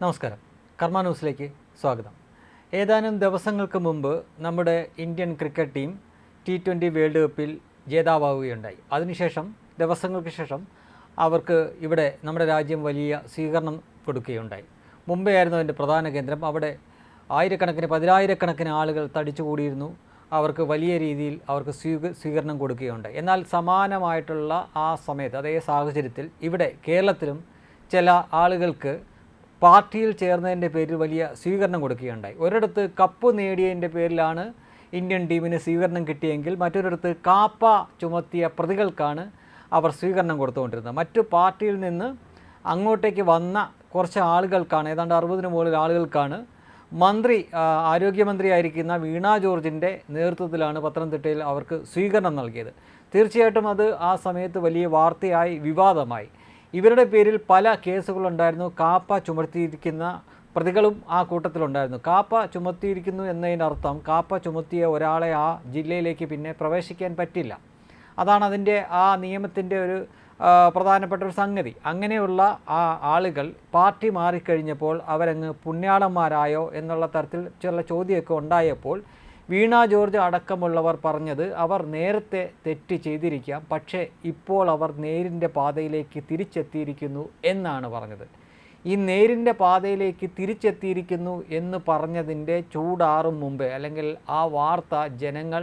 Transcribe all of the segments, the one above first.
നമസ്കാരം. കർമ്മ ന്യൂസിലേക്ക് സ്വാഗതം. ഏതാനും ദിവസങ്ങൾക്ക് മുമ്പ് നമ്മുടെ Indian cricket team T twenty world കപ്പിൽ ജേതാവുകയുണ്ടായി അതിനുശേഷം ദിവസങ്ങൾക്ക് ശേഷം അവർക്ക് ഇവിടെ നമ്മുടെ രാജ്യം വലിയ സ്വീകരണം കൊടുക്കുകയുണ്ടായി. മുംബൈ ആയിരുന്നു അതിന്റെ പ്രധാന കേന്ദ്രം. അവിടെ ആയിരക്കണക്കിന് പതിനായിരക്കണക്കിന് ആളുകൾ തടിച്ചുകൂടിയിരുന്നു. അവർക്ക് വലിയ രീതിയിൽ അവർക്ക് സ്വീക സ്വീകരണം കൊടുക്കുകയുണ്ടായി. എന്നാൽ സമാനമായിട്ടുള്ള ആ സമയത്ത് അതേ സാഹചര്യത്തിൽ ഇവിടെ കേരളത്തിലും ചില ആളുകൾക്ക് പാർട്ടിയിൽ ചേർന്നതിന്റെ പേരിൽ വലിയ സ്വീകരണം കൊടുക്കുകയുണ്ടായി. ഒരിടത്ത് കപ്പ് നേടിയതിന്റെ പേരിലാണ് ഇന്ത്യൻ ടീമിന് സ്വീകരണം കിട്ടിയെങ്കിൽ മറ്റൊരിടത്ത് കാപ്പ ചുമത്തിയ പ്രതികൾക്കാണ് അവർ സ്വീകരണം കൊടുത്തുകൊണ്ടിരുന്നത്. മറ്റു പാർട്ടിയിൽ നിന്ന് അങ്ങോട്ടേക്ക് വന്ന കുറച്ച് ആളുകൾക്കാണ് ഏതാണ്ട് അറുപതിന് മുകളിൽ ആളുകൾക്കാണ് മന്ത്രി ആരോഗ്യമന്ത്രിയായിരിക്കുന്ന വീണ ജോർജിന്റെ നേതൃത്വത്തിലാണ് പത്തനംതിട്ടയിൽ അവർക്ക് സ്വീകരണം നൽകിയത്. തീർച്ചയായിട്ടും അത് ആ സമയത്ത് വലിയ വാർത്തയായി വിവാദമായി. ഇവരുടെ പേരിൽ പല കേസുകളുണ്ടായിരുന്നു. കാപ്പ ചുമർത്തിയിരിക്കുന്ന പ്രതികളും ആ കൂട്ടത്തിലുണ്ടായിരുന്നു. കാപ്പ ചുമത്തിയിരിക്കുന്നു എന്നതിനർത്ഥം കാപ്പ ചുമത്തിയ ഒരാളെ ആ ജില്ലയിലേക്ക് പിന്നെ പ്രവേശിക്കാൻ പറ്റില്ല. അതാണ് അതിന്റെ ആ നിയമത്തിന്റെ ഒരു പ്രധാനപ്പെട്ട ഒരു സംഗതി. അങ്ങനെയുള്ള ആ ആളുകൾ പാർട്ടി മാറിക്കഴിഞ്ഞപ്പോൾ അവരങ്ങ് പുണ്യാളന്മാരായോ എന്നുള്ള തരത്തിൽ ചില ചോദ്യമൊക്കെ ഉണ്ടായപ്പോൾ വീണ ജോർജ് അടക്കമുള്ളവർ പറഞ്ഞത് അവർ നേരത്തെ തെറ്റ് ചെയ്തിരിക്കാം പക്ഷേ ഇപ്പോൾ അവർ നേരിന്റെ പാതയിലേക്ക് തിരിച്ചെത്തിയിരിക്കുന്നു എന്നാണ് പറഞ്ഞത്. ഈ നേരിന്റെ പാതയിലേക്ക് തിരിച്ചെത്തിയിരിക്കുന്നു എന്ന് പറഞ്ഞതിന്റെ ചൂടാറും മുമ്പേ അല്ലെങ്കിൽ ആ വാർത്ത ജനങ്ങൾ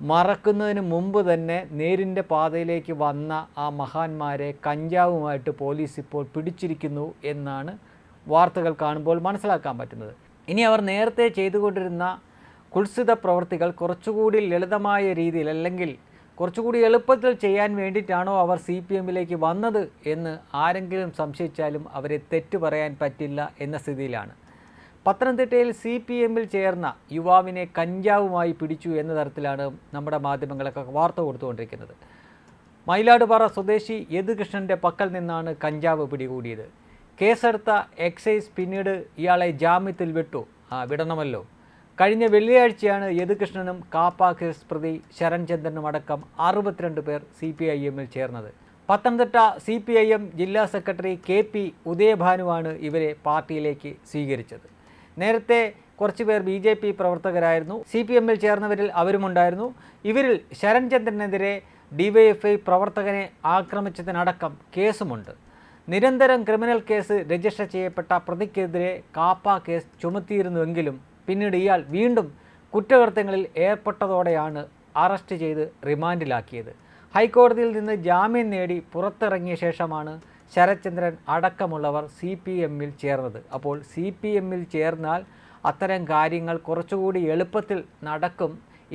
മറക്കുന്നതിന് മുമ്പ് തന്നെ നേരിന്റെ പാതയിലേക്ക് വന്ന ആ മഹാന്മാരെ കഞ്ചാവുമായിട്ട് പോലീസ് ഇപ്പോൾ പിടിച്ചിരിക്കുന്നു എന്നാണ് വാർത്തകൾ കാണുമ്പോൾ മനസ്സിലാക്കാൻ പറ്റുന്നത്. ഇനി അവർ നേരത്തെ ചെയ്തുകൊണ്ടിരുന്ന കുത്സിത പ്രവൃത്തികൾ കുറച്ചുകൂടി ലളിതമായ രീതിയിൽ അല്ലെങ്കിൽ കുറച്ചുകൂടി എളുപ്പത്തിൽ ചെയ്യാൻ വേണ്ടിയിട്ടാണോ അവർ സി പി എമ്മിലേക്ക് വന്നത് എന്ന് ആരെങ്കിലും സംശയിച്ചാലും അവരെ തെറ്റു പറയാൻ പറ്റില്ല എന്ന സ്ഥിതിയിലാണ്. പത്തനംതിട്ടയിൽ സി പി എമ്മിൽ ചേർന്ന യുവാവിനെ കഞ്ചാവുമായി പിടിച്ചു എന്ന തരത്തിലാണ് നമ്മുടെ മാധ്യമങ്ങളൊക്കെ വാർത്ത കൊടുത്തുകൊണ്ടിരിക്കുന്നത്. മയിലാടുപാറ സ്വദേശി യദുകൃഷ്ണന്റെ പക്കൽ നിന്നാണ് കഞ്ചാവ് പിടികൂടിയത്. കേസെടുത്ത എക്സൈസ് പിന്നീട് ഇയാളെ ജാമ്യത്തിൽ വിട്ടു. ആ വിടണമല്ലോ. കഴിഞ്ഞ വെള്ളിയാഴ്ചയാണ് യദുകൃഷ്ണനും കാപ്പ കേസ് പ്രതി ശരൺചന്ദ്രനും അടക്കം അറുപത്തിരണ്ട് പേർ സി പി ഐ എമ്മിൽ ചേർന്നത്. Pathanamthitta C P I M ജില്ലാ സെക്രട്ടറി കെ പി ഉദയഭാനുവാണ് ഇവരെ പാർട്ടിയിലേക്ക് സ്വീകരിച്ചത്. നേരത്തെ കുറച്ചുപേർ ബി ജെ പി പ്രവർത്തകരായിരുന്നു. സി പി എമ്മിൽ ചേർന്നവരിൽ അവരുമുണ്ടായിരുന്നു. ഇവരിൽ ശരൺചന്ദ്രനെതിരെ ഡിവൈഎഫ്ഐ പ്രവർത്തകനെ ആക്രമിച്ചതിനടക്കം കേസുമുണ്ട്. നിരന്തരം ക്രിമിനൽ കേസ് രജിസ്റ്റർ ചെയ്യപ്പെട്ട പ്രതിക്കെതിരെ കാപ്പ കേസ് ചുമത്തിയിരുന്നുവെങ്കിലും പിന്നീട് ഇയാൾ വീണ്ടും കുറ്റകൃത്യങ്ങളിൽ ഏർപ്പെട്ടതോടെയാണ് അറസ്റ്റ് ചെയ്ത് റിമാൻഡിലാക്കിയത്. ഹൈക്കോടതിയിൽ നിന്ന് ജാമ്യം നേടി പുറത്തിറങ്ങിയ ശേഷമാണ് ശരത്ചന്ദ്രൻ അടക്കമുള്ളവർ സി പി എമ്മിൽ ചേർന്നത്. അപ്പോൾ സി പി എമ്മിൽ ചേർന്നാൽ അത്തരം കാര്യങ്ങൾ കുറച്ചുകൂടി എളുപ്പത്തിൽ നടക്കും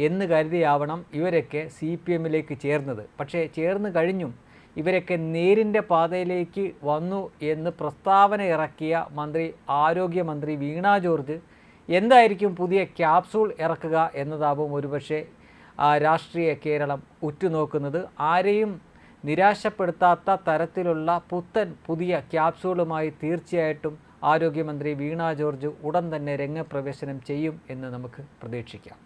എന്ന് കരുതിയാവണം ഇവരൊക്കെ സി പി എമ്മിലേക്ക് ചേർന്നത്. പക്ഷേ ചേർന്ന് കഴിഞ്ഞും ഇവരൊക്കെ നേരിന്റെ പാതയിലേക്ക് വന്നു എന്ന് പ്രസ്താവന ഇറക്കിയ മന്ത്രി ആരോഗ്യമന്ത്രി വീണ ജോർജ് എന്തായിരിക്കും പുതിയ ക്യാപ്സൂൾ ഇറക്കുക എന്നതാവും ഒരുപക്ഷെ രാഷ്ട്രീയ കേരളം ഉറ്റുനോക്കുന്നത്. ആരെയും നിരാശപ്പെടുത്താത്ത തരത്തിലുള്ള പുത്തൻ പുതിയ ക്യാപ്സൂളുമായി തീർച്ചയായിട്ടും ആരോഗ്യമന്ത്രി വീണ ജോർജ് ഉടൻ തന്നെ രംഗപ്രവേശനം ചെയ്യും എന്ന് നമുക്ക് പ്രതീക്ഷിക്കാം.